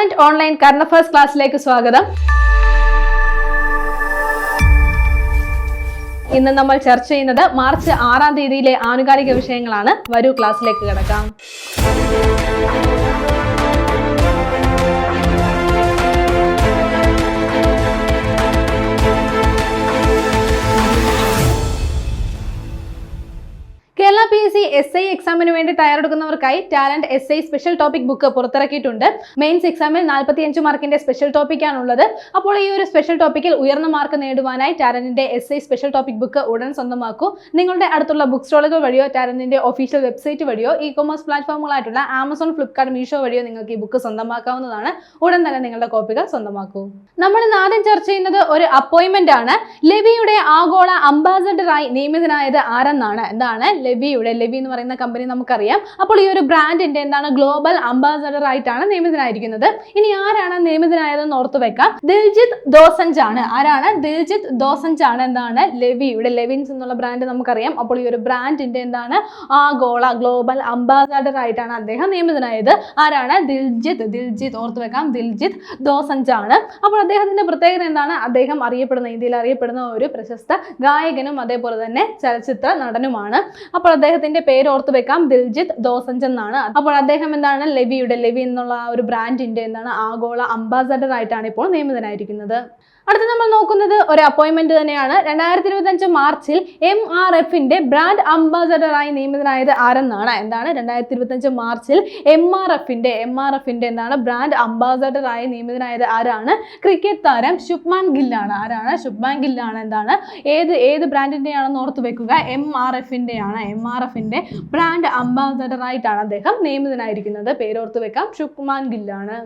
Talent online current affairs ക്ലാസ്സിലേക്ക് സ്വാഗതം. ഇന്ന് നമ്മൾ ചർച്ച ചെയ്യുന്നത് മാർച്ച് ആറാം തീയതിയിലെ ആനുകാലിക വിഷയങ്ങളാണ്. വരൂ ക്ലാസ്സിലേക്ക് കിടക്കാം. P S C S I എക്സാമിന് വേണ്ടി തയ്യാറെടുക്കുന്നവർക്കായി Talent S I special topic book പുറത്തിറക്കിയിട്ടുണ്ട്. മെയിൻസ് എക്സാമിൽ നാൽപ്പത്തി അഞ്ച് മാർക്കിന്റെ സ്പെഷ്യൽ ടോപ്പിക് ആണുള്ളത്. അപ്പോൾ ഈ ഒരു സ്പെഷ്യൽ ടോപ്പിക്കിൽ ഉയർന്ന മാർക്ക് നേടുവാനായി ടാലന്റിന്റെ S I special topic book ഉടൻ സ്വന്തമാക്കൂ. നിങ്ങളുടെ അടുത്തുള്ള ബുക്ക് സ്റ്റോളുകൾ വഴിയോ ടാലന്റിന്റെ ഒഫീഷ്യൽ വെബ്സൈറ്റ് വഴിയോ ഇ കൊമേഴ്സ് പ്ലാറ്റ്ഫോമുകളായിട്ടുള്ള ആമസോൺ ഫ്ലിപ്കാർട്ട് മീഷോ വഴിയോ നിങ്ങൾക്ക് ഈ ബുക്ക് സ്വന്തമാക്കാവുന്നതാണ്. ഉടൻ തന്നെ നിങ്ങളുടെ കോപ്പികൾ സ്വന്തമാക്കൂ. നമ്മൾ ഇന്ന് ആദ്യം ചർച്ച ചെയ്യുന്നത് ഒരു അപ്പോയിന്റ്മെന്റ് ആണ്. ലെവിയുടെ ആഗോള അംബാസഡറായി നിയമിതനായത് ആരെന്നാണ്? എന്താണ്? ലെവിയുടെ ലെവി എന്ന് പറയുന്ന കമ്പനി നമുക്കറിയാം. അപ്പോൾ ഈ ഒരു ബ്രാൻഡിന്റെ എന്താണ്? ഗ്ലോബൽ അംബാസഡർ ആയിട്ടാണ് നിയമിതനായിരിക്കുന്നത്. ഇനി ആരാണ് നിയമിതനായതെന്ന് ഓർത്തു വെക്കാം. ദിൽജിത്ത് ദോസഞ്ച് ആണ് ആരാണ്? ദിൽജിത്ത് ദോസഞ്ച് ആണ് എന്താണ് ലെവി ഇവിടെ ലെവിൻസ് എന്നുള്ള ബ്രാൻഡ് നമുക്കറിയാം. അപ്പോൾ ഈ ഒരു ബ്രാൻഡിന്റെ എന്താണ്? ആഗോള ഗ്ലോബൽ അംബാസഡർ ആയിട്ടാണ് അദ്ദേഹം നിയമിതനായത്. ആരാണ്? ദിൽജിത്ത് ദിൽജിത്ത് ഓർത്തു വെക്കാം. ദിൽജിത്ത് ദോസഞ്ച് ആണ് അപ്പോൾ അദ്ദേഹത്തിന്റെ പ്രത്യേകത എന്താണ്? അദ്ദേഹം അറിയപ്പെടുന്ന ഇന്ത്യയിൽ അറിയപ്പെടുന്ന ഒരു പ്രശസ്ത ഗായകനും അതേപോലെ തന്നെ ചലച്ചിത്ര നടനുമാണ്. അപ്പോൾ അദ്ദേഹത്തിന്റെ പേര് ഓർത്ത് വെക്കാം. ദിൽജിത്ത് ദോസഞ്ച് എന്നാണ് അപ്പോൾ അദ്ദേഹം എന്താണ്? ലെവിയുടെ ലെവി എന്നുള്ള ആ ഒരു ബ്രാൻഡിന്റെ എന്താണ്? ആഗോള അംബാസഡർ ആയിട്ടാണ് ഇപ്പോൾ നിയമിതനായിരിക്കുന്നത്. അടുത്ത നമ്മൾ നോക്കുന്നത് ഒരു അപ്പോയിന്റ്മെന്റ് തന്നെയാണ്. രണ്ടായിരത്തി ഇരുപത്തഞ്ച് മാർച്ചിൽ എം ആർ എഫിന്റെ ബ്രാൻഡ് അംബാസഡറായി നിയമിതനായത് ആരെന്നാണ്? എന്താണ്? രണ്ടായിരത്തി ഇരുപത്തഞ്ച് മാർച്ചിൽ എം ആർ എഫിന്റെ എം ആർ എഫിന്റെ എന്താണ്? ബ്രാൻഡ് അംബാസഡറായി നിയമിതനായത് ആരാണ്? ക്രിക്കറ്റ് താരം ശുഭ്മാൻ ഗില്ലാണ്. ആരാണ്? ശുഭ്മാൻ ഗില്ലാണ് എന്താണ്? ഏത് ഏത് ബ്രാൻഡിന്റെ ആണെന്ന് ഓർത്ത് വെക്കുക. എം ആർ എഫിന്റെ ആണ് എം ആർ എഫിന്റെ ബ്രാൻഡ് അംബാസഡറായിട്ടാണ് അദ്ദേഹം നിയമിതനായിരിക്കുന്നത്. പേരോർത്ത് വെക്കാം. ശുഭ്മാൻ ഗില്ലാണ്.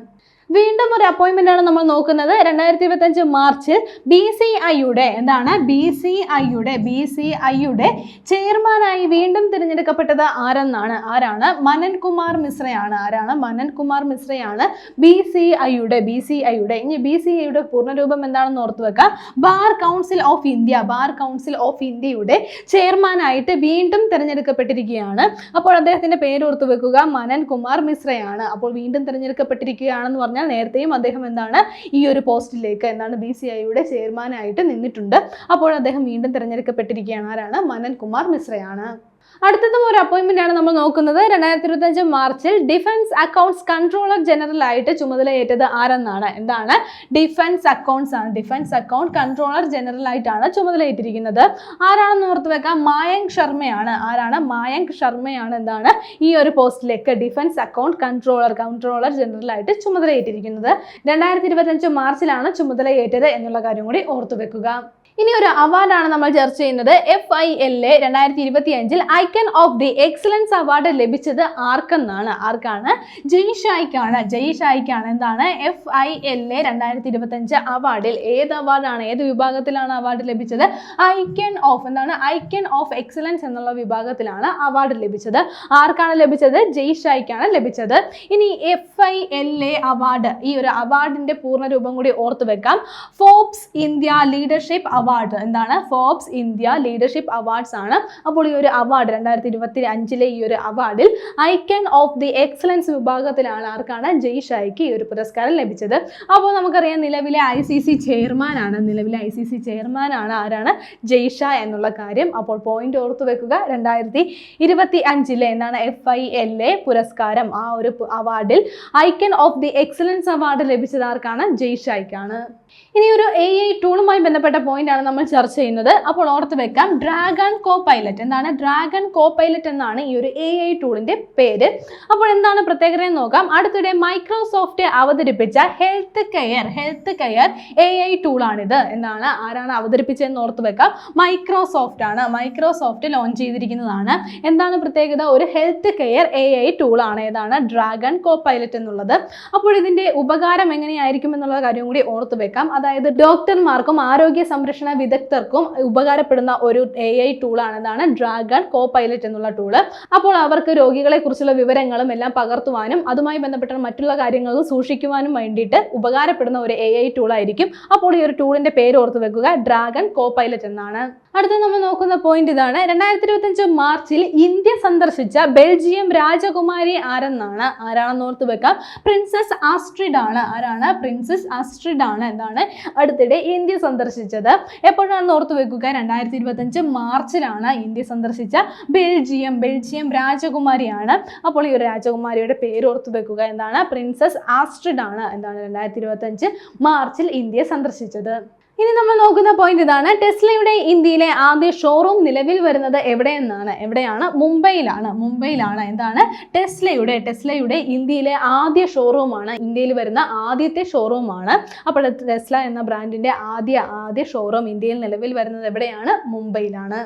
വീണ്ടും ഒരു അപ്പോയിൻമെന്റ് ആണ് നമ്മൾ നോക്കുന്നത്. രണ്ടായിരത്തി ഇരുപത്തഞ്ച് മാർച്ചിൽ ബി സി ഐയുടെ എന്താണ്? ബി സി ഐയുടെ ബി സി ഐയുടെ ചെയർമാനായി വീണ്ടും തിരഞ്ഞെടുക്കപ്പെട്ടത് ആരെന്നാണ്? ആരാണ്? മനൻ കുമാർ മിശ്രയാണ്. ആരാണ്? മനൻ കുമാർ മിശ്രയാണ് ബി സി ഐയുടെ ബി സി ഐയുടെ. ഇനി ബി സി ഐയുടെ പൂർണരൂപം എന്താണെന്ന് ഓർത്തു വെക്കാം. Bar council of India bar council of ഇന്ത്യയുടെ ചെയർമാനായിട്ട് വീണ്ടും തിരഞ്ഞെടുക്കപ്പെട്ടിരിക്കുകയാണ്. അപ്പോൾ അദ്ദേഹത്തിന്റെ പേര് ഓർത്തു വെക്കുക. മനൻ കുമാർ മിശ്രയാണ്. അപ്പോൾ വീണ്ടും തിരഞ്ഞെടുക്കപ്പെട്ടിരിക്കുകയാണെന്ന് പറഞ്ഞാൽ നേരത്തെയും അദ്ദേഹം എന്താണ് ഈ ഒരു പോസ്റ്റിലേക്ക് എന്താണ് ബി സി ഐയുടെ ചെയർമാനായിട്ട് നിന്നിട്ടുണ്ട്. അപ്പോൾ അദ്ദേഹം വീണ്ടും തിരഞ്ഞെടുക്കപ്പെട്ടിരിക്കുകയാണ്. ആരാണ്? മനൻ കുമാർ മിശ്രയാണ്. അടുത്തതും ഒരു അപ്പോയിന്റ്മെന്റ് ആണ് നമ്മൾ നോക്കുന്നത്. രണ്ടായിരത്തി ഇരുപത്തഞ്ച് മാർച്ചിൽ ഡിഫൻസ് അക്കൗണ്ട്സ് കൺട്രോളർ ജനറൽ ആയിട്ട് ചുമതലയേറ്റത് ആരെന്നാണ്? എന്താണ്? ഡിഫൻസ് അക്കൗണ്ട്സ് ആണ്. ഡിഫൻസ് അക്കൗണ്ട് കൺട്രോളർ ജനറൽ ആയിട്ടാണ് ചുമതലയേറ്റിരിക്കുന്നത്. ആരാണെന്ന് ഓർത്ത് വെക്കാം? മായങ്ക് ശർമ്മയാണ്. ആരാണ്? മായങ്ക് ശർമ്മയാണ് എന്താണ് ഈ ഒരു പോസ്റ്റിലേക്ക് defence account controller controller general ആയിട്ട് ചുമതലയേറ്റിരിക്കുന്നത്. രണ്ടായിരത്തി ഇരുപത്തഞ്ച് മാർച്ചിലാണ് ചുമതലയേറ്റത് എന്നുള്ള കാര്യം കൂടി ഓർത്തു വെക്കുക. ഇനി ഒരു അവാർഡാണ് നമ്മൾ ചർച്ച ചെയ്യുന്നത്. എഫ് ഐ എൽ എ രണ്ടായിരത്തി ഇരുപത്തി അഞ്ചിൽ icon of the excellence award ലഭിച്ചത് ആർക്കെന്നാണ്? ആർക്കാണ്? ജയ് ഷായ്ക്കാണ് എന്താണ്? എഫ് ഐ എൽ എ രണ്ടായിരത്തി ഇരുപത്തി അഞ്ച് അവാർഡിൽ ഏത് അവാർഡാണ് ഏത് വിഭാഗത്തിലാണ് അവാർഡ് ലഭിച്ചത്? ഐക്കൺ ഓഫ് എന്താണ്? ഐക്കൺ ഓഫ് എക്സലൻസ് എന്നുള്ള വിഭാഗത്തിലാണ് അവാർഡ് ലഭിച്ചത്. ആർക്കാണ് ലഭിച്ചത്? ജയ് ഷായ്ക്കാണ് ലഭിച്ചത്. ഇനി F I L A award ഈ ഒരു അവാർഡിന്റെ പൂർണ രൂപം കൂടി ഓർത്തു വെക്കാം. ഫോബ്സ് ഇന്ത്യ ലീഡർഷിപ്പ് അവാർഡ് എന്താണ്? ഫോബ്സ് ഇന്ത്യ ലീഡർഷിപ്പ് അവാർഡ്സ് ആണ്. അപ്പോൾ ഈ ഒരു അവാർഡ് രണ്ടായിരത്തി ഇരുപത്തി അഞ്ചിലെ ഈ ഒരു അവാർഡിൽ ഐക്കൺ ഓഫ് ദി എക്സലൻസ് വിഭാഗത്തിലാണ് ആർക്കാണ് ജയ് ഷായ്ക്ക് ഈ ഒരു പുരസ്കാരം ലഭിച്ചത്. അപ്പോൾ നമുക്കറിയാം നിലവിലെ ഐ സി സി ചെയർമാനാണ് നിലവിലെ ഐ സി സി ചെയർമാനാണ് ആരാണ്? ജയ് ഷാ എന്നുള്ള കാര്യം അപ്പോൾ പോയിന്റ് ഓർത്തു വെക്കുക. രണ്ടായിരത്തി ഇരുപത്തി അഞ്ചിലെ എന്താണ്? എഫ് ഐ എൽ എ പുരസ്കാരം ആ ഒരു അവാർഡിൽ icon of the excellence award ലഭിച്ചത് ആർക്കാണ്? ജയ് ഷായ്ക്കാണ്. ഇനി ഒരു എ ഐ ടൂളുമായി ബന്ധപ്പെട്ട പോയിന്റ് ആണ് നമ്മൾ ചർച്ച ചെയ്യുന്നത്. അപ്പോൾ ഓർത്ത് വെക്കാം. ഡ്രാഗൺ കോ പൈലറ്റ് എന്താണ്? ഡ്രാഗൺ കോ പൈലറ്റ് എന്നാണ് ഈ ഒരു എ ഐ ടൂളിന്റെ പേര്. അപ്പോൾ എന്താണ് പ്രത്യേകത എന്ന് നോക്കാം. അടുത്തിടെ മൈക്രോസോഫ്റ്റ് അവതരിപ്പിച്ച health care health care A I ടൂളാണിത് എന്നാണ് ആരാണ് അവതരിപ്പിച്ചതെന്ന് ഓർത്ത് വെക്കാം. മൈക്രോസോഫ്റ്റ് ആണ്. മൈക്രോസോഫ്റ്റ് ലോഞ്ച് ചെയ്തിരിക്കുന്നതാണ്. എന്താണ് പ്രത്യേകത? ഒരു ഹെൽത്ത് കെയർ എ ഐ ടൂളാണ് ഏതാണ്? ഡ്രാഗൺ കോ പൈലറ്റ് എന്നുള്ളത്. അപ്പോൾ ഇതിന്റെ ഉപകാരം എങ്ങനെയായിരിക്കും എന്നുള്ള കാര്യം കൂടി ഓർത്ത് വെക്കാം. അതായത് ഡോക്ടർമാർക്കും ആരോഗ്യ സംരക്ഷണ ഗവേഷണ വിദഗ്ധർക്കും ഉപകാരപ്പെടുന്ന ഒരു എ ഐ ടൂളാണ് എന്താണ് ഡ്രാഗൺ കോ പൈലറ്റ് എന്നുള്ള ടൂൾ അപ്പോൾ അവർക്ക് രോഗികളെ കുറിച്ചുള്ള വിവരങ്ങളും എല്ലാം പകർത്തുവാനും അതുമായി ബന്ധപ്പെട്ട മറ്റുള്ള കാര്യങ്ങളും സൂക്ഷിക്കുവാനും വേണ്ടിയിട്ട് ഉപകാരപ്പെടുന്ന ഒരു എ ഐ ടൂളായിരിക്കും അപ്പോൾ ഈ ഒരു ടൂളിന്റെ പേര് ഓർത്ത് വെക്കുക ഡ്രാഗൺ കോ പൈലറ്റ് എന്നാണ്. അടുത്ത നമ്മൾ നോക്കുന്ന പോയിന്റ് ഇതാണ്. രണ്ടായിരത്തി ഇരുപത്തഞ്ച് മാർച്ചിൽ ഇന്ത്യ സന്ദർശിച്ച ബെൽജിയം രാജകുമാരി ആരെന്നാണ്? ആരാണെന്ന് ഓർത്ത് വെക്കാം. പ്രിൻസസ് ആസ്ട്രിഡ് ആണ്. ആരാണ്? പ്രിൻസസ് ആസ്ട്രിഡ് ആണ് എന്താണ് അടുത്തിടെ ഇന്ത്യ സന്ദർശിച്ചത്. എപ്പോഴാണെന്ന് ഓർത്ത് വെക്കുക രണ്ടായിരത്തി ഇരുപത്തഞ്ച് മാർച്ചിലാണ് ഇന്ത്യ സന്ദർശിച്ച ബെൽജിയം ബെൽജിയം രാജകുമാരിയാണ്. അപ്പോൾ ഈ ഒരു രാജകുമാരിയുടെ പേര് ഓർത്ത് വെക്കുക എന്താണ്? പ്രിൻസസ് ആസ്ട്രിഡ് ആണ് എന്താണ് രണ്ടായിരത്തി ഇരുപത്തഞ്ച് മാർച്ചിൽ ഇന്ത്യ സന്ദർശിച്ചത്. ഇനി നമ്മൾ നോക്കുന്ന പോയിന്റ് ഇതാണ്. ടെസ്ലയുടെ ഇന്ത്യയിലെ ആദ്യ ഷോറൂം നിലവിൽ വരുന്നത് എവിടെയെന്നാണ്? എവിടെയാണ്? മുംബൈയിലാണ്. മുംബൈയിലാണ്. എന്താണ്? ടെസ്ലയുടെ ടെസ്ലയുടെ ഇന്ത്യയിലെ ആദ്യ ഷോറൂമാണ് ഇന്ത്യയിൽ വരുന്ന ആദ്യത്തെ ഷോറൂമാണ് അപ്പോൾ ടെസ്ല എന്ന ബ്രാൻഡിന്റെ ആദ്യ ആദ്യ ഷോറൂം ഇന്ത്യയിൽ നിലവിൽ വരുന്നത് എവിടെയാണ്? മുംബൈയിലാണ്.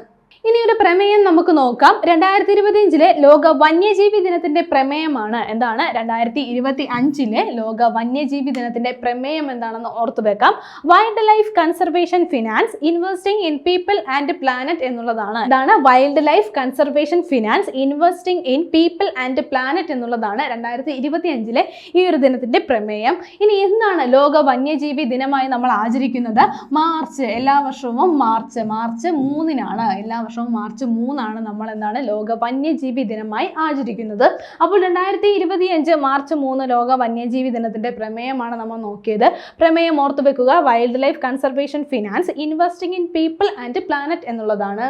ഇനി ഒരു പ്രമേയം നമുക്ക് നോക്കാം. രണ്ടായിരത്തി ഇരുപത്തിയഞ്ചിലെ ലോക വന്യജീവി ദിനത്തിന്റെ പ്രമേയമാണ് എന്താണ്? രണ്ടായിരത്തി ഇരുപത്തി അഞ്ചിലെ ലോക വന്യജീവി ദിനത്തിന്റെ പ്രമേയം എന്താണെന്ന് ഓർത്തു വെക്കാം. Wildlife conservation finance investing in people and planet എന്നുള്ളതാണ്. ഇതാണ് wildlife conservation finance investing in people and planet എന്നുള്ളതാണ് രണ്ടായിരത്തി ഇരുപത്തി അഞ്ചിലെ ഈ ഒരു ദിനത്തിന്റെ പ്രമേയം. ഇനി എന്താണ് ലോക വന്യജീവി ദിനമായി നമ്മൾ ആചരിക്കുന്നത്? മാർച്ച് എല്ലാ വർഷവും മാർച്ച്. മാർച്ച് മൂന്നിനാണ് എല്ലാ വർഷവും മാർച്ച് മൂന്നാണ് നമ്മൾ എന്താണ് ലോക വന്യജീവി ദിനമായി ആചരിക്കുന്നത്. അപ്പോൾ രണ്ടായിരത്തി ഇരുപത്തിയഞ്ച് മാർച്ച് മൂന്ന് ലോക വന്യജീവി ദിനത്തിന്റെ പ്രമേയമാണ് നമ്മൾ നോക്കിയത്. പ്രമേയം ഓർത്തു വെക്കുക. Wildlife conservation finance investing in people and planet എന്നുള്ളതാണ്.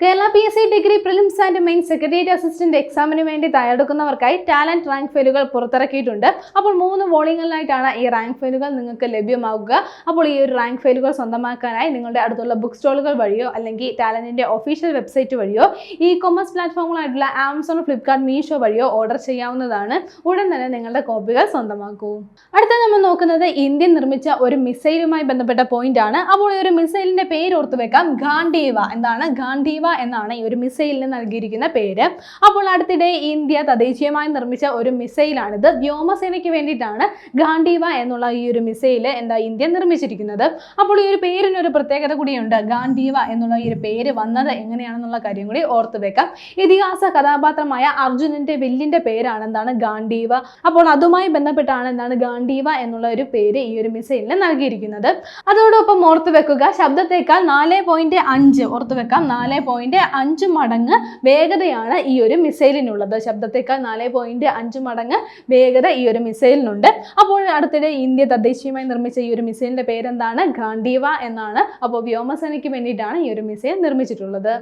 Kerala P S C degree prelims and main secretariat assistant എക്സാമിന് വേണ്ടി തയ്യാറെടുക്കുന്നവർക്കായി ടാലന്റ് റാങ്ക് ഫെയിലുകൾ പുറത്തിറക്കിയിട്ടുണ്ട്. അപ്പോൾ മൂന്ന് വോളിങ്ങുകളിലായിട്ടാണ് ഈ റാങ്ക് ഫെയിലുകൾ നിങ്ങൾക്ക് ലഭ്യമാകുക അപ്പോൾ ഈ ഒരു റാങ്ക് ഫെയിലുകൾ സ്വന്തമാക്കാനായി നിങ്ങളുടെ അടുത്തുള്ള ബുക്ക് സ്റ്റോളുകൾ വഴിയോ അല്ലെങ്കിൽ ടാലന്റിന്റെ ഒഫീഷ്യൽ വെബ്സൈറ്റ് വഴിയോ ഇ കൊമേഴ്സ് പ്ലാറ്റ്ഫോമുകളായിട്ടുള്ള ആമസോൺ ഫ്ലിപ്കാർട്ട് മീഷോ വഴിയോ ഓർഡർ ചെയ്യാവുന്നതാണ്. ഉടൻ തന്നെ നിങ്ങളുടെ കോപ്പികൾ സ്വന്തമാക്കൂ. അടുത്ത നമ്മൾ നോക്കുന്നത് ഇന്ത്യൻ നിർമ്മിച്ച ഒരു മിസൈലുമായി ബന്ധപ്പെട്ട പോയിന്റ് ആണ്. അപ്പോൾ ഈ ഒരു മിസൈലിന്റെ പേര് ഓർത്ത് വെക്കാം. ഗാന്ധീവ. എന്താണ്? ഗാന്ധീവ എന്നാണ് ഈ ഒരു മിസൈലിന് നൽകിയിരിക്കുന്ന പേര്. അപ്പോൾ അടുത്തിടെ ഇന്ത്യ തദ്ദേശീയമായി നിർമ്മിച്ച ഒരു മിസൈലാണിത് വ്യോമസേനയ്ക്ക് വേണ്ടിയിട്ടാണ് ഗാന്ധീവ എന്നുള്ള ഈ ഒരു മിസൈൽ എന്താ ഇന്ത്യ നിർമ്മിച്ചിരിക്കുന്നത്. അപ്പോൾ ഈ ഒരു പേരിന് ഒരു പ്രത്യേകത കൂടിയുണ്ട്. ഗാന്ധീവ എന്നുള്ള ഈ ഒരു പേര് വന്നത് എങ്ങനെയാണെന്നുള്ള കാര്യം കൂടി ഓർത്ത് വെക്കാം. ഇതിഹാസ കഥാപാത്രമായ അർജുനന്റെ വില്ലിന്റെ പേരാണ് എന്താണ് ഗാന്ധീവ. അപ്പോൾ അതുമായി ബന്ധപ്പെട്ടാണ് എന്താണ് ഗാന്ധീവ എന്നുള്ള ഒരു പേര് ഈ ഒരു മിസൈലിന് നൽകിയിരിക്കുന്നത്. അതോടൊപ്പം ഓർത്ത് വെക്കുക ശബ്ദത്തേക്കാൾ നാല് പോയിന്റ് അഞ്ച് ഓർത്ത് വെക്കാം നാല് പോയിന്റ് അഞ്ച് മടങ്ങ് വേഗതയാണ് ഈ ഒരു മിസൈലിനുള്ളത് ശബ്ദത്തേക്കാൾ നാല് പോയിന്റ് അഞ്ച് മടങ്ങ് വേഗത ഈ ഒരു മിസൈലിനുണ്ട് അപ്പോൾ അടുത്തിടെ ഇന്ത്യ തദ്ദേശീയമായി നിർമ്മിച്ച ഈ ഒരു മിസൈലിന്റെ പേരെന്താണ്? ഗാന്ധീവ എന്നാണ്. അപ്പോൾ വ്യോമസേനയ്ക്ക് വേണ്ടിയിട്ടാണ് ഈ ഒരു മിസൈൽ നിർമ്മിച്ചിട്ടുള്ളത്.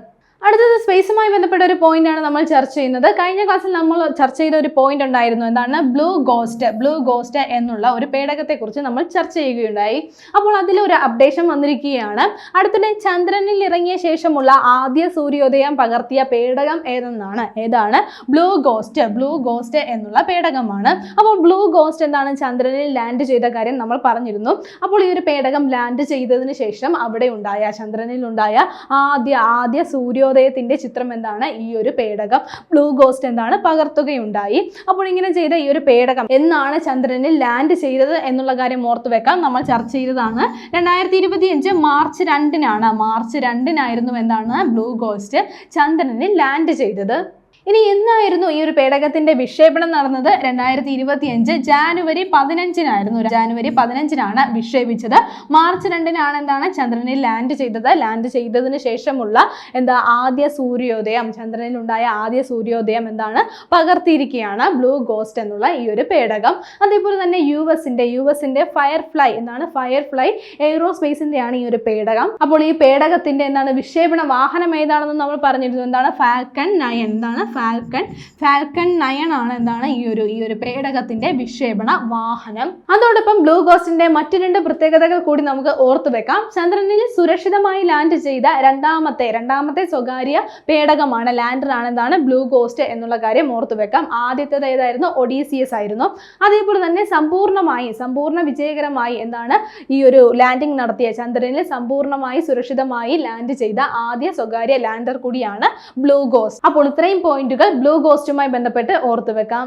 അടുത്തത് സ്പേസുമായി ബന്ധപ്പെട്ട ഒരു പോയിന്റ് ആണ് നമ്മൾ ചർച്ച ചെയ്യുന്നത്. കഴിഞ്ഞ ക്ലാസ്സിൽ നമ്മൾ ചർച്ച ചെയ്ത ഒരു പോയിന്റ് ഉണ്ടായിരുന്നു. എന്താണ്? ബ്ലൂ ഗോസ്റ്റ് ബ്ലൂ ഗോസ്റ്റ് എന്നുള്ള ഒരു പേടകത്തെ കുറിച്ച് നമ്മൾ ചർച്ച ചെയ്യുകയുണ്ടായി. അപ്പോൾ അതിൽ ഒരു അപ്ഡേഷൻ വന്നിരിക്കുകയാണ്. അടുത്തിടെ ചന്ദ്രനിൽ ഇറങ്ങിയ ശേഷമുള്ള ആദ്യ സൂര്യോദയം പകർത്തിയ പേടകം ഏതെന്നാണ്? ഏതാണ്? ബ്ലൂ ഗോസ്റ്റ് ബ്ലൂ ഗോസ്റ്റ് എന്നുള്ള പേടകമാണ്. അപ്പോൾ ബ്ലൂ ഗോസ്റ്റ് എന്താണ്? ചന്ദ്രനിൽ ലാൻഡ് ചെയ്ത കാര്യം നമ്മൾ പറഞ്ഞിരുന്നു. അപ്പോൾ ഈ ഒരു പേടകം ലാൻഡ് ചെയ്തതിന് ശേഷം അവിടെ ഉണ്ടായ ചന്ദ്രനിൽ ഉണ്ടായ ആദ്യ ആദ്യ സൂര്യോദയത്തിന്റെ ചിത്രം എന്താണ്? ഈ ഒരു പേടകം. ബ്ലൂ ഗോസ്റ്റ് എന്താണ്? പകർത്തുകയുണ്ടായി. അപ്പോൾ ഇങ്ങനെ ചെയ്ത ഈ ഒരു പേടകം എന്നാണ് ചന്ദ്രനിൽ ലാൻഡ് ചെയ്തത് എന്നുള്ള കാര്യം ഓർത്തു വെക്കാം. നമ്മൾ ചർച്ച ചെയ്തതാണ്. രണ്ടായിരത്തി ഇരുപത്തിയഞ്ച് മാർച്ച് രണ്ടിനാണ്. മാർച്ച് രണ്ടിനായിരുന്നു എന്താണ്? ബ്ലൂ ഗോസ്റ്റ് ചന്ദ്രനിൽ ലാൻഡ് ചെയ്തത്. ഇനി എന്നായിരുന്നു ഈ ഒരു പേടകത്തിന്റെ വിക്ഷേപണം നടന്നത്? രണ്ടായിരത്തി ഇരുപത്തിയഞ്ച് ജാനുവരി പതിനഞ്ചിനായിരുന്നു. ജാനുവരി പതിനഞ്ചിനാണ് വിക്ഷേപിച്ചത്. മാർച്ച് രണ്ടിനാണ് എന്താണ്? ചന്ദ്രനിൽ ലാൻഡ് ചെയ്തത്. ലാൻഡ് ചെയ്തതിന് ശേഷമുള്ള എന്താ? ആദ്യ സൂര്യോദയം. ചന്ദ്രനിൽ ഉണ്ടായ ആദ്യ സൂര്യോദയം എന്താണ്? പകർത്തിയിരിക്കുകയാണ്. ബ്ലൂ ഗോസ്റ്റ് എന്നുള്ള ഈ ഒരു പേടകം. അതേപോലെ തന്നെ യു എസിന്റെ യു എസിന്റെ ഫയർ ഫ്ലൈ എന്നാണ് ഫയർഫ്ലൈ ഫ്ലൈ എയ്റോസ്പേസിന്റെ ആണ് ഈ ഒരു പേടകം. അപ്പോൾ ഈ പേടകത്തിന്റെ എന്താണ്? വിക്ഷേപണ വാഹനം ഏതാണെന്ന് നമ്മൾ പറഞ്ഞിരുന്നു. എന്താണ്? Falcon nine. എന്താണ്? ഫാൽക്കൺ ഫാൽക്കൺ നയൻ ആണ് എന്താണ്? ഈ ഒരു ഈ ഒരു പേടകത്തിന്റെ വിക്ഷേപണ വാഹനം. അതോടൊപ്പം ബ്ലൂ ഗോസ്റ്റിന്റെ മറ്റു രണ്ട് പ്രത്യേകതകൾ കൂടി നമുക്ക് ഓർത്തു വെക്കാം. ചന്ദ്രനിൽ സുരക്ഷിതമായി ലാൻഡ് ചെയ്ത രണ്ടാമത്തെ രണ്ടാമത്തെ സ്വകാര്യ പേടകമാണ് ലാൻഡർ ആണ് എന്താണ്? ബ്ലൂ ഗോസ്റ്റ് എന്നുള്ള കാര്യം ഓർത്തു വെക്കാം. ആദ്യത്തേത് ഏതായിരുന്നു? ഒഡീസിയസ് ആയിരുന്നു. അതേപോലെ തന്നെ സമ്പൂർണമായി സമ്പൂർണ വിജയകരമായി എന്താണ്? ഈ ഒരു ലാൻഡിംഗ് നടത്തിയ ചന്ദ്രനിൽ സമ്പൂർണമായി സുരക്ഷിതമായി ലാൻഡ് ചെയ്ത ആദ്യ സ്വകാര്യ ലാൻഡർ കൂടിയാണ് ബ്ലൂ ഗോസ്റ്റ് അപ്പോൾ ഇത്രയും പോയിന്റുകൾ ബ്ലൂ ഗോസ്റ്റുമായി ബന്ധപ്പെട്ട് ഓർത്തു വെക്കാം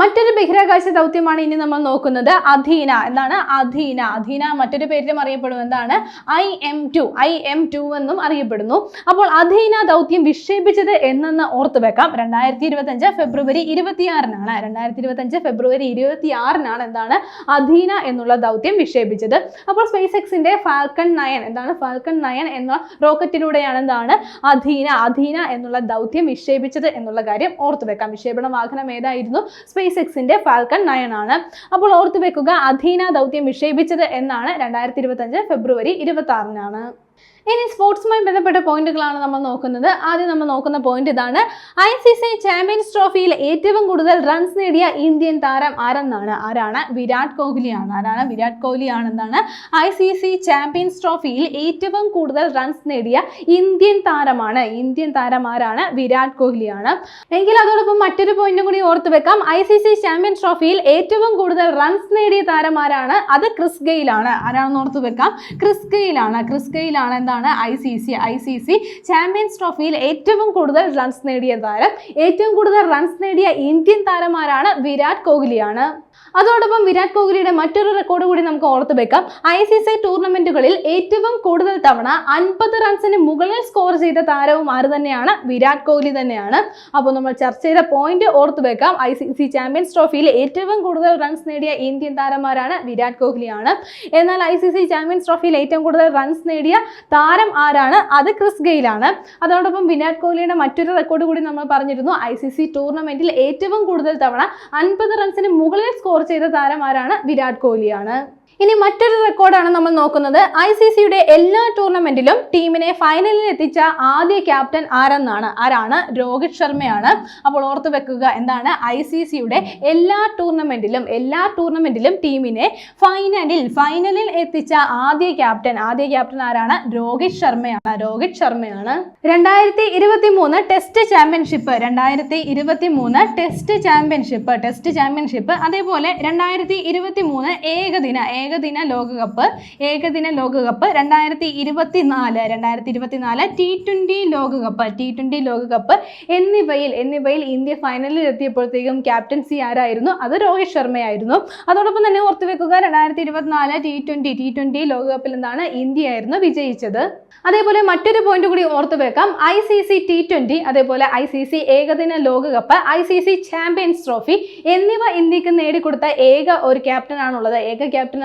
മറ്റൊരു ബഹിരാകാശ ദൗത്യമാണ് ഇനി നമ്മൾ നോക്കുന്നത് അധീന എന്താണ് അധീന. അധീന മറ്റൊരു പേരിലും അറിയപ്പെടും എന്താണ് I M two I M two എന്നും അറിയപ്പെടുന്നു. അപ്പോൾ അധീന ദൗത്യം വിക്ഷേപിച്ചത് എന്നെന്ന് ഓർത്തു വെക്കാം. രണ്ടായിരത്തി ഇരുപത്തഞ്ച് ഫെബ്രുവരി ഇരുപത്തിയാറിനാണ്. രണ്ടായിരത്തി ഇരുപത്തഞ്ച് ഫെബ്രുവരി ഇരുപത്തിയാറിനാണ് എന്താണ് അധീന എന്നുള്ള ദൗത്യം വിക്ഷേപിച്ചത്. അപ്പോൾ സ്പേസ് എക്സിന്റെ ഫാൽക്കൺ നയൻ എന്താണ്? ഫാൽക്കൺ നയൻ എന്ന റോക്കറ്റിലൂടെയാണ് എന്താണ് അധീന അധീന എന്നുള്ള ദൗത്യം വിക്ഷേപിച്ചത് എന്നുള്ള കാര്യം ഓർത്തു വെക്കാം. വിക്ഷേപണ വാഹനം ഏതായിരുന്നു? സ്പേസ് എക്സിന്റെ ഫാൽക്കൺ നയൻ ആണ്. അപ്പോൾ ഓർത്തു വെക്കുക അധീന ദൗത്യം വിക്ഷേപിച്ചത് എന്നാണ് രണ്ടായിരത്തി ഇരുപത്തഞ്ച് ഫെബ്രുവരി ഇരുപത്തി ആറിനാണ് ഇനി സ്പോർട്സുമായി ബന്ധപ്പെട്ട പോയിന്റുകളാണ് നമ്മൾ നോക്കുന്നത്. ആദ്യം നമ്മൾ നോക്കുന്ന പോയിന്റ് ഇതാണ്. ഐ സി സി ചാമ്പ്യൻസ് ട്രോഫിയിൽ ഏറ്റവും കൂടുതൽ റൺസ് നേടിയ ഇന്ത്യൻ താരം ആരെന്നാണ്? ആരാണ്? വിരാട് കോഹ്ലിയാണ്. ആരാണ്? വിരാട് കോഹ്ലിയാണ് എന്താണ് ഐ സി സി ചാമ്പ്യൻസ് ട്രോഫിയിൽ ഏറ്റവും കൂടുതൽ റൺസ് നേടിയ ഇന്ത്യൻ താരമാണ്. ഇന്ത്യൻ താരം ആരാണ്? വിരാട് കോഹ്ലിയാണ്. എങ്കിൽ അതോടൊപ്പം മറ്റൊരു പോയിന്റും കൂടി ഓർത്ത് വെക്കാം. ഐ സി സി ചാമ്പ്യൻസ് ട്രോഫിയിൽ ഏറ്റവും കൂടുതൽ റൺസ് നേടിയ താരം ആരാണ്? അത് ക്രിസ് ഗെയിലാണ്. ആരാണെന്ന് ഓർത്ത് വെക്കാം. ക്രിസ് ഗെയിലാണ്. ക്രിസ് ഗെയിലാണ് എന്താണ്? I C C I C C champions ട്രോഫിയിൽ ഏറ്റവും കൂടുതൽ റൺസ് നേടിയ താരം ഏറ്റവും കൂടുതൽ റൺസ് നേടിയ ഇന്ത്യൻ താരമാരാണ് വിരാട് കോഹ്ലിയാണ്. അതോടൊപ്പം വിരാട് കോഹ്ലിയുടെ മറ്റൊരു റെക്കോർഡ് കൂടി നമുക്ക് ഓർത്തു വെക്കാം. ഐ സി സി ടൂർണമെന്റുകളിൽ ഏറ്റവും കൂടുതൽ തവണ അൻപത് റൺസിന് മുകളിൽ സ്കോർ ചെയ്ത താരവും ആര് തന്നെയാണ്? വിരാട് കോഹ്ലി തന്നെയാണ്. അപ്പോൾ നമ്മൾ ചർച്ച ചെയ്ത പോയിന്റ് ഓർത്തു വെക്കാം. ഐ സി സി ചാമ്പ്യൻസ് ട്രോഫിയിൽ ഏറ്റവും കൂടുതൽ റൺസ് നേടിയ ഇന്ത്യൻ താരമാരാണ് വിരാട് കോഹ്ലിയാണ്. എന്നാൽ ഐ സി സി ചാമ്പ്യൻസ് ട്രോഫിയിൽ ഏറ്റവും കൂടുതൽ റൺസ് നേടിയ താരം ആരാണ്? അത് ക്രിസ് ഗെയിലാണ്. അതോടൊപ്പം വിരാട് കോഹ്ലിയുടെ മറ്റൊരു റെക്കോർഡ് കൂടി നമ്മൾ പറഞ്ഞിരുന്നു. ഐ സി സി ടൂർണമെന്റിൽ ഏറ്റവും കൂടുതൽ തവണ അൻപത് റൺസിന് മുകളിൽ സ്കോർ ചെയ്ത താരം ആരാണ് വിരാട് കോഹ്ലിയാണ്. ഇനി മറ്റൊരു റെക്കോർഡാണ് നമ്മൾ നോക്കുന്നത്. ഐ സി സിയുടെ എല്ലാ ടൂർണമെന്റിലും ടീമിനെ ഫൈനലിൽ എത്തിച്ച ആദ്യ ക്യാപ്റ്റൻ ആരെന്നാണ്? ആരാണ്? രോഹിത് ശർമ്മയാണ്. അപ്പോൾ ഓർത്തു വെക്കുക എന്താണ്? ഐ സി സിയുടെ എല്ലാ ടൂർണമെന്റിലും എല്ലാ ടൂർണമെന്റിലും ടീമിനെ ഫൈനലിൽ ഫൈനലിൽ എത്തിച്ച ആദ്യ ക്യാപ്റ്റൻ ആദ്യ ക്യാപ്റ്റൻ ആരാണ്? രോഹിത് ശർമ്മയാണ്. രോഹിത് ശർമ്മയാണ്. രണ്ടായിരത്തി ഇരുപത്തി മൂന്ന് ടെസ്റ്റ് ചാമ്പ്യൻഷിപ്പ് രണ്ടായിരത്തി ഇരുപത്തി മൂന്ന് ടെസ്റ്റ് ചാമ്പ്യൻഷിപ്പ് ടെസ്റ്റ് ചാമ്പ്യൻഷിപ്പ് അതേപോലെ രണ്ടായിരത്തി ഇരുപത്തി മൂന്ന് ഏകദിന ഏകദിന ലോകകപ്പ് ഏകദിന ലോകകപ്പ് രണ്ടായിരത്തി ഇരുപത്തി നാല് രണ്ടായിരത്തി ഇരുപത്തി നാല് ടി ട്വന്റി ലോകകപ്പ് ടി ട്വന്റി ലോകകപ്പ് എന്നിവയിൽ എന്നിവയിൽ ഇന്ത്യ ഫൈനലിൽ എത്തിയപ്പോഴത്തേക്കും ക്യാപ്റ്റൻസി ആരായിരുന്നു? അത് രോഹിത് ശർമ്മയായിരുന്നു. അതോടൊപ്പം തന്നെ ഓർത്തു വെക്കുക രണ്ടായിരത്തി ഇരുപത്തിനാല് ടി ട്വന്റി ടി ട്വന്റി ലോകകപ്പിൽ നിന്നാണ് ഇന്ത്യയായിരുന്നു വിജയിച്ചത്. അതേപോലെ മറ്റൊരു പോയിന്റ് കൂടി ഓർത്തു വെക്കാം. I C C T twenty അതേപോലെ ഐ സി സി ഏകദിന ലോകകപ്പ് I C C champions trophy എന്നിവ ഇന്ത്യയ്ക്ക് നേടിക്കൊടുത്ത ഏക ഒരു ക്യാപ്റ്റനാണുള്ളത് ഏക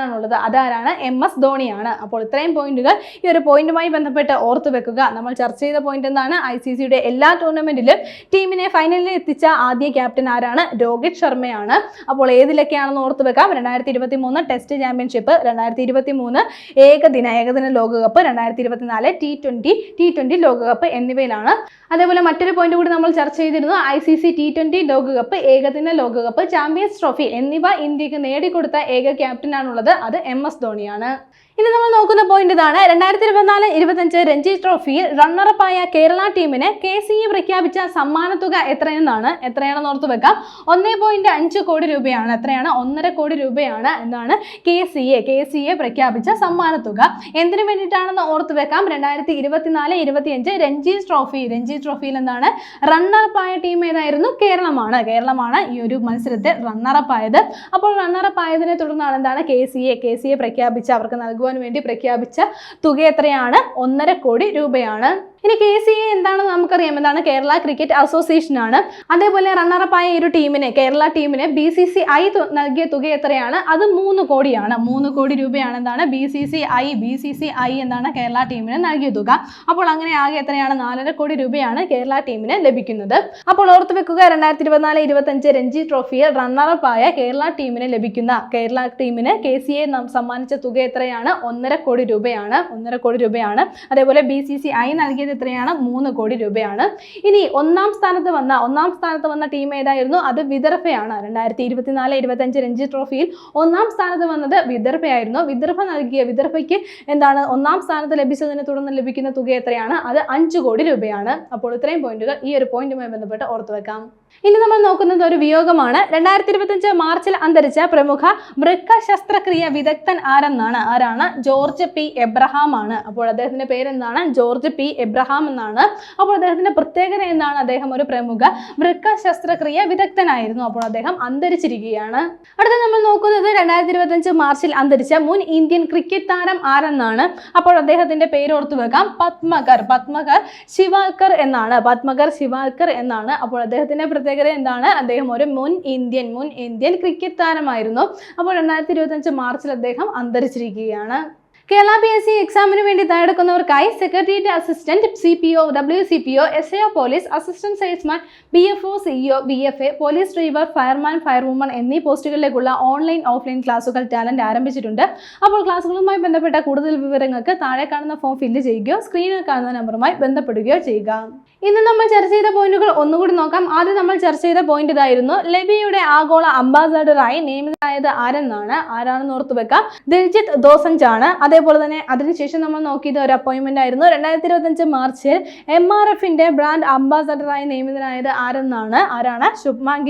ക്യാപ്റ്റനാണുള്ളത് അതാരാണ്? എം എസ് ധോണിയാണ്. അപ്പോൾ ഇത്രയും പോയിന്റുകൾ ഈ ഒരു പോയിന്റുമായി ബന്ധപ്പെട്ട് ഓർത്തു വെക്കുക. നമ്മൾ ചർച്ച ചെയ്ത പോയിന്റ് എന്താണ്? ഐ സി സിയുടെ എല്ലാ ടൂർണമെന്റിലും ടീമിനെ ഫൈനലിൽ എത്തിച്ച ആദ്യ ക്യാപ്റ്റൻ ആരാണ്? രോഹിത് ശർമ്മയാണ്. അപ്പോൾ ഏതിലൊക്കെയാണെന്ന് ഓർത്തു വെക്കാം. രണ്ടായിരത്തി ഇരുപത്തി മൂന്ന് ടെസ്റ്റ് ചാമ്പ്യൻഷിപ്പ് രണ്ടായിരത്തി ഇരുപത്തി മൂന്ന് ഏകദിന ഏകദിന ലോകകപ്പ് രണ്ടായിരത്തി ഇരുപത്തിനാല് ടി ട്വന്റി ടി ട്വന്റി ലോകകപ്പ് എന്നിവയിലാണ്. അതേപോലെ മറ്റൊരു പോയിന്റ് കൂടി നമ്മൾ ചർച്ച ചെയ്തിരുന്നു. I C C T twenty ലോകകപ്പ് ഏകദിന ലോകകപ്പ് ചാമ്പ്യൻസ് ട്രോഫി എന്നിവ ഇന്ത്യയ്ക്ക് നേടിക്കൊടുത്ത ഏക ക്യാപ്റ്റനാണുള്ളത് അത് എം എസ് ധോണിയാണ്. ഇനി നമ്മൾ നോക്കുന്ന പോയിന്റ് ഇതാണ്. രണ്ടായിരത്തി ഇരുപത്തിനാല് ഇരുപത്തഞ്ച് രഞ്ജി ട്രോഫിയിൽ റണ്ണറപ്പായ കേരള ടീമിന് കെ സി ഇ പ്രഖ്യാപിച്ച സമ്മാനത്തുക എത്രയെന്നാണ്? എത്രയാണെന്ന് ഓർത്ത് വെക്കാം. ഒന്നേ പോയിന്റ് അഞ്ച് കോടി രൂപയാണ്. എത്രയാണ്? ഒന്നര കോടി രൂപയാണ് എന്നാണ് K C A K C A പ്രഖ്യാപിച്ച സമ്മാനത്തുക എന്തിനു വേണ്ടിയിട്ടാണെന്ന് ഓർത്ത് വെക്കാം? രണ്ടായിരത്തി ഇരുപത്തിനാല് ഇരുപത്തിയഞ്ച് രഞ്ജി ട്രോഫി. രഞ്ജി ട്രോഫിയിൽ എന്താണ്? റണ്ണറപ്പായ ടീം ഏതായിരുന്നു? കേരളമാണ്. കേരളമാണ് ഈ ഒരു മത്സരത്തിൽ റണ്ണറപ്പ് ആയത്. അപ്പോൾ റണ്ണറപ്പ് ആയതിനെ തുടർന്നാണ് എന്താണ് K C A K C A പ്രഖ്യാപിച്ച അവർക്ക് നൽകുവാൻ വേണ്ടി പ്രഖ്യാപിച്ച തുക എത്രയാണ്? ഒന്നര കോടി രൂപയാണ്. ഇനി കെ സി എ എന്താണെന്ന് നമുക്കറിയാം? എന്താണ് കേരള ക്രിക്കറ്റ് അസോസിയേഷൻ ആണ്. അതേപോലെ റണ്ണറപ്പായ ഒരു ടീമിനെ കേരള ടീമിന് ബി സി സി ഐ നൽകിയ തുക എത്രയാണ്? അത് മൂന്ന് കോടിയാണ്. മൂന്ന് കോടി രൂപയാണ് എന്താണ്? B C C I B C C I എന്താണ് കേരള ടീമിന് നൽകിയ തുക. അപ്പോൾ അങ്ങനെ ആകെ എത്രയാണ്? നാലര കോടി രൂപയാണ് കേരള ടീമിന് ലഭിക്കുന്നത്. അപ്പോൾ ഓർത്ത് വെക്കുക രണ്ടായിരത്തി ഇരുപത്തിനാല് ഇരുപത്തഞ്ച് രഞ്ജി ട്രോഫിയിൽ റണ്ണറപ്പായ കേരള ടീമിന് ലഭിക്കുന്ന കേരള ടീമിന് കെ സി എ സമ്മാനിച്ച തുക എത്രയാണ്? ഒന്നര കോടി രൂപയാണ്. ഒന്നര കോടി രൂപയാണ്. അതേപോലെ ബി സി സി ഐ നൽകിയത് എത്രയാണ്? മൂന്ന് കോടി രൂപയാണ്. ഇനി ഒന്നാം സ്ഥാനത്ത് വന്ന ഒന്നാം സ്ഥാനത്ത് വന്ന ടീം ഏതായിരുന്നു? അത് വിദർഭയാണ്. രണ്ടായിരത്തി ഇരുപത്തിനാല് ഇരുപത്തഞ്ച് രഞ്ജി ട്രോഫിയിൽ ഒന്നാം സ്ഥാനത്ത് വന്നത് വിദർഭയായിരുന്നു. വിദർഭ നൽകിയ വിദർഭയ്ക്ക് എന്താണ്? ഒന്നാം സ്ഥാനത്ത് ലഭിച്ചതിനെ തുടർന്ന് ലഭിക്കുന്ന തുക എത്രയാണ്? അത് അഞ്ച് കോടി രൂപയാണ്. അപ്പോൾ ഇത്രയും പോയിന്റുകൾ ഈ ഒരു പോയിന്റുമായി ബന്ധപ്പെട്ട് ഓർത്തു വെക്കാം ഇനി നമ്മൾ നോക്കുന്നത് ഒരു വിയോഗമാണ്. രണ്ടായിരത്തി ഇരുപത്തിയഞ്ച് മാർച്ചിൽ അന്തരിച്ച പ്രമുഖ വൃക്ക ശസ്ത്രക്രിയ വിദഗ്ധൻ ആരെന്നാണ്? ആരാണ്? George P. എബ്രഹാം ആണ്. അപ്പോൾ അദ്ദേഹത്തിന്റെ പേരെന്താണ്? George P. എബ്രഹാം എന്നാണ്. അപ്പോൾ അദ്ദേഹത്തിന്റെ പ്രത്യേകത എന്താണ്? അദ്ദേഹം ഒരു പ്രമുഖ വൃക്ക ശസ്ത്രക്രിയ വിദഗ്ധനായിരുന്നു. അപ്പോൾ അദ്ദേഹം അന്തരിച്ചിരിക്കുകയാണ്. അടുത്ത നമ്മൾ നോക്കുന്നത് രണ്ടായിരത്തി ഇരുപത്തിയഞ്ച് മാർച്ചിൽ അന്തരിച്ച മുൻ ഇന്ത്യൻ ക്രിക്കറ്റ് താരം ആരെന്നാണ്? അപ്പോൾ അദ്ദേഹത്തിന്റെ പേര് ഓർത്തു വെക്കാം. പത്മകർ. പത്മകർ ശിവാൽക്കർ എന്നാണ്. പത്മകർ ശിവാൽക്കർ എന്നാണ്. അപ്പോൾ അദ്ദേഹത്തിന്റെ പ്രത്യേകത എന്താണ്? അദ്ദേഹം ഒരു മുൻ ഇന്ത്യൻ മുൻ ഇന്ത്യൻ ക്രിക്കറ്റ് താരമായിരുന്നു. അപ്പോൾ രണ്ടായിരത്തി ഇരുപത്തഞ്ച് മാർച്ചിൽ അദ്ദേഹം അന്തരിച്ചിരിക്കുകയാണ്. കേരള പി എസ് സി എക്സാമിന് വേണ്ടി തയ്യാറെടുക്കുന്നവർക്കായി secretariat assistant C P O W C P O S A police assistant salesman B F O CEO B F A police driver fireman firewoman എന്നീ പോസ്റ്റുകളിലേക്കുള്ള ഓൺലൈൻ ഓഫ്ലൈൻ ക്ലാസുകൾ ടാലന്റ് ആരംഭിച്ചിട്ടുണ്ട്. അപ്പോൾ ക്ലാസുകളുമായി ബന്ധപ്പെട്ട കൂടുതൽ വിവരങ്ങൾക്ക് താഴെ കാണുന്ന ഫോം ഫില്ല് ചെയ്യുകയോ സ്ക്രീനിൽ കാണുന്ന നമ്പറുമായി ബന്ധപ്പെടുകയോ ചെയ്യുക. ഇന്ന് നമ്മൾ ചർച്ച ചെയ്ത പോയിന്റുകൾ ഒന്നുകൂടി നോക്കാം. ആദ്യം നമ്മൾ ചർച്ച ചെയ്ത പോയിന്റ് ഇതായിരുന്നു. ലബിയുടെ ആഗോള അംബാസഡറായി നിയമിതനായത് ആരെന്നാണ്? ആരാണെന്ന് ഓർത്തു വെക്കാം. ദിൽജിത്ത് ദോസഞ്ച് ആണ് അതേപോലെ തന്നെ അതിനുശേഷം നമ്മൾ നോക്കിയത് ഒരു അപ്പോയിന്റ്മെന്റ് ആയിരുന്നു. രണ്ടായിരത്തി ഇരുപത്തഞ്ച് മാർച്ചിൽ എം ആർ എഫിന്റെ ബ്രാൻഡ് അംബാസഡറായി നിയമിതനായത് ആരെന്നാണ്? ആരാണ്? ശുഭ്മാൻ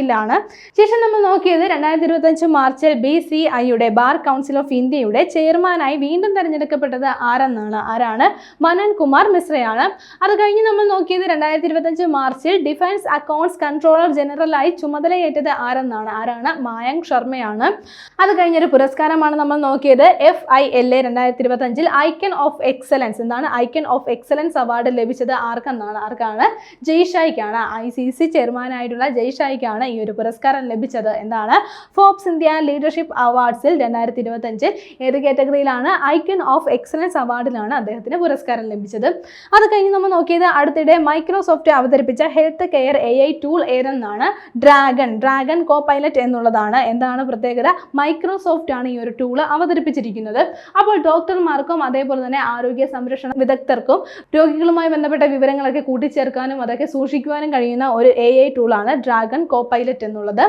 ശേഷം നമ്മൾ നോക്കിയത് രണ്ടായിരത്തി ഇരുപത്തഞ്ച് മാർച്ചിൽ ബി സി ഐയുടെ ബാർ കൗൺസിൽ ഓഫ് ഇന്ത്യയുടെ ചെയർമാനായി വീണ്ടും തെരഞ്ഞെടുക്കപ്പെട്ടത് ആരെന്നാണ്? ആരാണ്? മനൻ കുമാർ മിശ്രയാണ്. അത് കഴിഞ്ഞ് നമ്മൾ നോക്കിയത് രണ്ടായിരത്തി ഇരുപത്തഞ്ച് മാർച്ചിൽ ഡിഫൻസ് അക്കൗണ്ട്സ് കൺട്രോളർ ജനറലായി ചുമതലയേറ്റത് ആരെന്നാണ്? ആരാണ്? മായങ്ക് ശർമ്മയാണ്. അത് കഴിഞ്ഞൊരു പുരസ്കാരമാണ് നമ്മൾ നോക്കിയത്. എഫ് ഐ എൽ എ രണ്ടായിരത്തി ഇരുപത്തഞ്ചിൽ ഐക്കൺ ഓഫ് എക്സലൻസ്. എന്താണ് ഐക്കൺ ഓഫ് എക്സലൻസ് അവാർഡ് ലഭിച്ചത് ആർക്കെന്നാണ്? ആർക്കാണ്? ജയ്ഷായിക്കാണ്. ഐ സി സി ചെയർമാനായിട്ടുള്ള ജയ്ഷായിക്കാണ് ഈ ഒരു പുരസ്കാരം ലഭിച്ചത്. എന്താണ്? ഫോബ്സ് ഇന്ത്യ ലീഡർഷിപ്പ് അവാർഡ്സിൽ രണ്ടായിരത്തി ഇരുപത്തഞ്ചിൽ ഏത് കാറ്റഗറിയിലാണ് ഐക്കൺ ഓഫ് എക്സലൻസ് അവാർഡിലാണ് അദ്ദേഹത്തിന് പുരസ്കാരം ലഭിച്ചത്. അത് കഴിഞ്ഞ് നമ്മൾ നോക്കിയത് അടുത്തിടെ മൈക്രോസോഫ്റ്റ് അവതരിപ്പിച്ച health care A I tool ഏതെന്നാണ്? Dragon dragon co pilot എന്നുള്ളതാണ്. എന്താണ് പ്രത്യേകത? മൈക്രോസോഫ്റ്റ് ആണ് ഈ ഒരു ടൂൾ അവതരിപ്പിച്ചിരിക്കുന്നത്. അപ്പോൾ ഡോക്ടർമാർക്കും അതേപോലെ തന്നെ ആരോഗ്യ സംരക്ഷണ വിദഗ്ധർക്കും രോഗികളുമായി ബന്ധപ്പെട്ട വിവരങ്ങളൊക്കെ കൂട്ടിച്ചേർക്കാനും അതൊക്കെ സൂക്ഷിക്കുവാനും കഴിയുന്ന ഒരു എ ഐ ടൂളാണ് ഡ്രാഗൺ കോ പൈലറ്റ് എന്നുള്ളത്.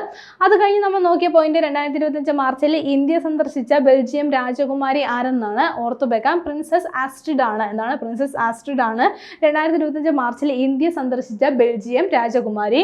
അത് കഴിഞ്ഞ് നമ്മൾ നോക്കിയ പോയിന്റ് രണ്ടായിരത്തി ഇരുപത്തഞ്ച് മാർച്ചിൽ ഇന്ത്യ സന്ദർശിച്ച ബെൽജിയം രാജകുമാരി ആരെന്നാണ്? ഓർത്തുവെക്കാം പ്രിൻസസ് ആസ്റ്റിഡ് ആണ്. എന്താണ്? പ്രിൻസസ് ആസ്റ്റിഡ് ആണ്. രണ്ടായിരത്തി ഇരുപത്തഞ്ച് മാർച്ചിൽ ഇന്ത്യ സന്ദർശിച്ച ബെൽജിയം രാജകുമാരി.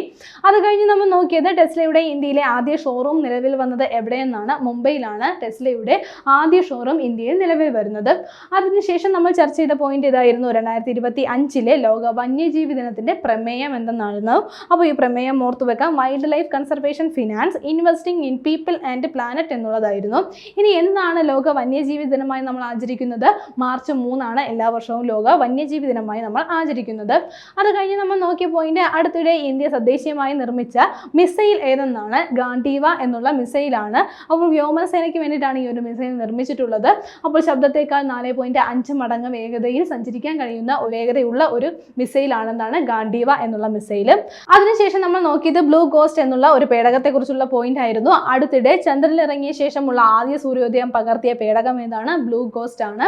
അത് കഴിഞ്ഞ് നമ്മൾ നോക്കിയത് ടെസ്ലയുടെ ഇന്ത്യയിലെ ആദ്യ ഷോറൂം നിലവിൽ വന്നത് എവിടെയെന്നാണ്. മുംബൈയിലാണ് ടെസ്ലയുടെ ആദ്യ ഷോറൂം ഇന്ത്യയിൽ നിലവിൽ വരുന്നത്. അതിനുശേഷം നമ്മൾ ചർച്ച ചെയ്ത പോയിന്റ് ഇതായിരുന്നു രണ്ടായിരത്തി ഇരുപത്തി അഞ്ചിലെ ലോക വന്യജീവി ദിനത്തിന്റെ പ്രമേയം എന്തെന്നായിരുന്നു. അപ്പോൾ ഈ പ്രമേയം ഓർത്തു വെക്കാം. Wildlife conservation finance investing in people and planet എന്നുള്ളതായിരുന്നു. ഇനി എന്നാണ് ലോക വന്യജീവി ദിനമായി നമ്മൾ ആചരിക്കുന്നത്? മാർച്ച് മൂന്നാണ് എല്ലാ വർഷവും ലോക വന്യജീവി ദിനമായി നമ്മൾ ആചരിക്കുന്നത്. അത് കഴിഞ്ഞ് നമ്മൾ നോക്കിയ പോയിന്റ് അടുത്തിടെ ഇന്ത്യ തദ്ദേശീയമായി നിർമ്മിച്ച മിസൈൽ ഏതെന്നാണ്? ഗാന്ധീവ എന്നുള്ള മിസൈലാണ് അപ്പോൾ വ്യോമസേനയ്ക്ക് വേണ്ടിയിട്ടാണ് ഈ ഒരു മിസൈൽ നിർമ്മിച്ചിട്ടുള്ളത്. അപ്പോൾ ശബ്ദത്തേക്കാൾ നാല് പോയിന്റ് അഞ്ച് മടങ്ങ് വേഗതയിൽ സഞ്ചരിക്കാൻ കഴിയുന്ന വേഗതയുള്ള ഒരു മിസൈലാണെന്നാണ് ഗാന്ധീവ എന്നുള്ള മിസൈൽ അതിനുശേഷം നമ്മൾ നോക്കിയത് ബ്ലൂ ഗോസ്റ്റ് എന്നുള്ള ഒരു പേടകത്തെക്കുറിച്ചുള്ള പോയിന്റ് ആയിരുന്നു. അടുത്തിടെ ചന്ദ്രനിൽ ഇറങ്ങിയ ശേഷമുള്ള ആദ്യ സൂര്യോദയം പകർത്തിയ പേടകം ഏതാണ്? ബ്ലൂ ഗോസ്റ്റ് ആണ്.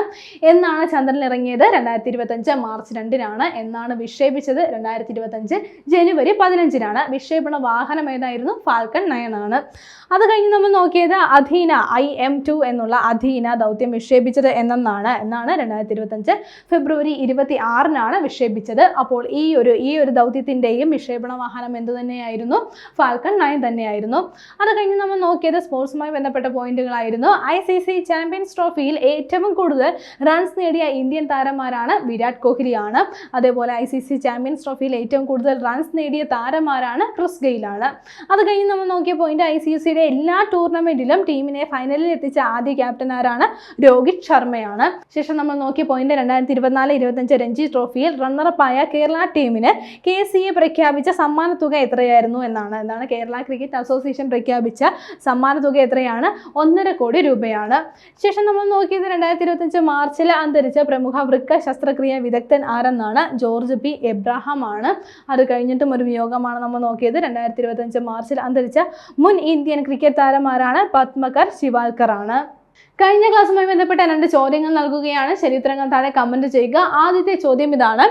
എന്നാണ് ചന്ദ്രനിൽ ഇറങ്ങിയത്? രണ്ടായിരത്തി ഇരുപത്തഞ്ച് മാർച്ച് രണ്ടിനാണ്. എന്നാണ് വിക്ഷേപിച്ചത് രണ്ടായിരത്തി ഇരുപത്തഞ്ച് ജനുവരി പതിനഞ്ചിനാണ്. വിക്ഷേപണ വാഹനം ഏതായിരുന്നു? ഫാൽക്കൺ നയൻ ആണ്. അത് കഴിഞ്ഞ് നമ്മൾ നോക്കിയത് അധീന ഐ എം ടു എന്നുള്ള അധീന ദൗത്യം വിക്ഷേപിച്ചത് എന്നാണ് എന്നാണ് രണ്ടായിരത്തി ഇരുപത്തഞ്ച് ഫെബ്രുവരി ഇരുപത്തി ആറിനാണ് വിക്ഷേപിച്ചത്. അപ്പോൾ ഈ ഒരു ഈ ഒരു ദൗത്യത്തിന്റെയും വിക്ഷേപണ വാഹനം എന്ത് തന്നെയായിരുന്നു? ഫാൽക്കൺ നയൻ തന്നെയായിരുന്നു. അത് കഴിഞ്ഞ് നമ്മൾ നോക്കിയത് സ്പോർട്സുമായി ബന്ധപ്പെട്ട പോയിന്റുകളായിരുന്നു. ഐ സി സി ചാമ്പ്യൻസ് ട്രോഫിയിൽ ഏറ്റവും കൂടുതൽ റൺസ് നേടിയ ഇന്ത്യൻ താരന്മാരാണ് വിരാട് കോഹ്ലിയാണ്. അതേപോലെ ഐ സി സി ചാമ്പ്യൻസ് ട്രോഫിയിൽ ഏറ്റവും കൂടുതൽ റൺസ് നേടിയ താരമാരാണ് ക്രിസ് ഗെയിലാണ്. അത് കഴിഞ്ഞ് നമ്മൾ നോക്കിയ പോയിന്റ് ഐ സി സിയുടെ എല്ലാ ടൂർണമെന്റിലും ടീമിനെ ഫൈനലിൽ എത്തിച്ച ആദ്യ ക്യാപ്റ്റൻ ആരാണ്? രോഹിത് ശർമ്മയാണ്. ശേഷം നമ്മൾ നോക്കിയ പോയിന്റ് രണ്ടായിരത്തി ഇരുപത്തിനാല് ഇരുപത്തഞ്ച് രഞ്ജി ട്രോഫിയിൽ റണ്ണറപ്പായ കേരള ടീമിന് കെ സി എ പ്രഖ്യാപിച്ച സമ്മാന തുക എത്രയായിരുന്നു എന്നാണ്. എന്താണ്? കേരള ക്രിക്കറ്റ് അസോസിയേഷൻ പ്രഖ്യാപിച്ച സമ്മാന തുക എത്രയാണ്? ഒന്നര കോടി രൂപയാണ്. ശേഷം നമ്മൾ നോക്കിയത് രണ്ടായിരത്തി ഇരുപത്തഞ്ച് മാർച്ചിൽ അന്തരിച്ച പ്രമുഖ വൃക്ക ശസ്ത്രക്രിയ വിദഗ്ധൻ ആരെന്നാണ്? George P. എബ്രാഹാം ആണ് അത് കഴിഞ്ഞിട്ടും ഒരു വിയോഗമാണ് നമ്മൾ നോക്കിയത്. രണ്ടായിരത്തി ഇരുപത്തഞ്ച് മാർച്ചിൽ അന്തരിച്ച മുൻ ഇന്ത്യൻ ക്രിക്കറ്റ് താരമാരാണ് പത്മകർ ശിവാൽക്കർ ആണ് കഴിഞ്ഞ ക്ലാസ്സുമായി ബന്ധപ്പെട്ട രണ്ട് ചോദ്യങ്ങൾ നൽകുകയാണ്. ചരിത്രങ്ങൾ താഴെ കമന്റ് ചെയ്യുക. ആദ്യത്തെ ചോദ്യം ഇതാണ്.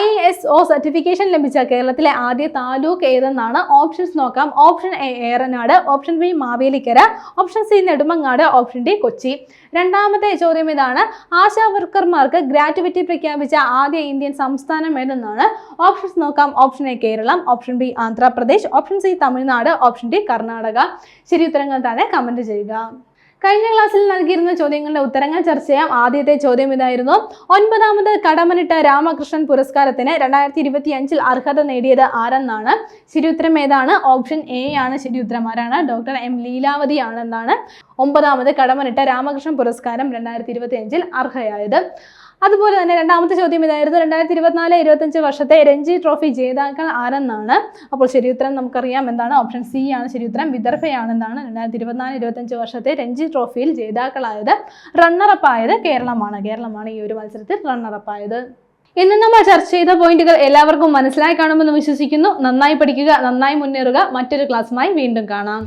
ഐ എസ് ഒ സർട്ടിഫിക്കേഷൻ ലഭിച്ച കേരളത്തിലെ ആദ്യ താലൂക്ക് ഏതെന്നാണ്? ഓപ്ഷൻസ് നോക്കാം. Option A Eranad option B Mavelikara option C Nedumangad option D Kochi. രണ്ടാമത്തെ ചോദ്യം ഇതാണ്. ആശാ വർക്കർമാർക്ക് ഗ്രാറ്റുവിറ്റി പ്രഖ്യാപിച്ച ആദ്യ ഇന്ത്യൻ സംസ്ഥാനം ഏതെന്നാണ്? ഓപ്ഷൻസ് നോക്കാം. Option A Keralam option B Andhra Pradesh option C Tamil Nadu option D Karnataka. ശരി ഉത്തരങ്ങൾ താഴെ കമന്റ് ചെയ്യുക. കഴിഞ്ഞ ക്ലാസ്സിൽ നൽകിയിരുന്ന ചോദ്യങ്ങളുടെ ഉത്തരങ്ങൾ ചർച്ച ചെയ്യാം. ആദ്യത്തെ ചോദ്യം ഇതായിരുന്നു. ഒൻപതാമത് കടമനിട്ട രാമകൃഷ്ണൻ പുരസ്കാരത്തിന് രണ്ടായിരത്തി ഇരുപത്തി അഞ്ചിൽ അർഹത നേടിയത് ആരെന്നാണ്? ശരിയുത്തരം ഏതാണ്? ഓപ്ഷൻ എ ആണ് ശരിയുത്തരം. ആരാണ്? ഡോക്ടർ എം ലീലാവതി ആണെന്നാണ് ഒമ്പതാമത് കടമനിട്ട രാമകൃഷ്ണൻ പുരസ്കാരം രണ്ടായിരത്തി ഇരുപത്തി അഞ്ചിൽ അർഹയായത്. അതുപോലെ തന്നെ രണ്ടാമത്തെ ചോദ്യം ഇതായിരുന്നു. രണ്ടായിരത്തി ഇരുപത്തിനാല് ഇരുപത്തഞ്ച് വർഷത്തെ രഞ്ജി ട്രോഫി ജേതാക്കൾ ആരെന്നാണ്? അപ്പോൾ ഉത്തരം നമുക്കറിയാം. എന്താണ്? ഓപ്ഷൻ സി ആണ് ശരി ശരിയുത്തരം വിദർഭയാണെന്നാണ് രണ്ടായിരത്തി ഇരുപത്തിനാല് ഇരുപത്തഞ്ച് വർഷത്തെ രഞ്ജി ട്രോഫിയിൽ ജേതാക്കളായത്. റണ്ണറപ്പ് ആയത് കേരളമാണ്. കേരളമാണ് ഈ ഒരു മത്സരത്തിൽ റണ്ണറപ്പ് ആയത് ഇന്ന് നമ്മൾ ചർച്ച ചെയ്ത പോയിന്റുകൾ എല്ലാവർക്കും മനസ്സിലായി കാണുമെന്ന് വിശ്വസിക്കുന്നു. നന്നായി പഠിക്കുക നന്നായി മുന്നേറുക. മറ്റൊരു ക്ലാസ്സുമായി വീണ്ടും കാണാം.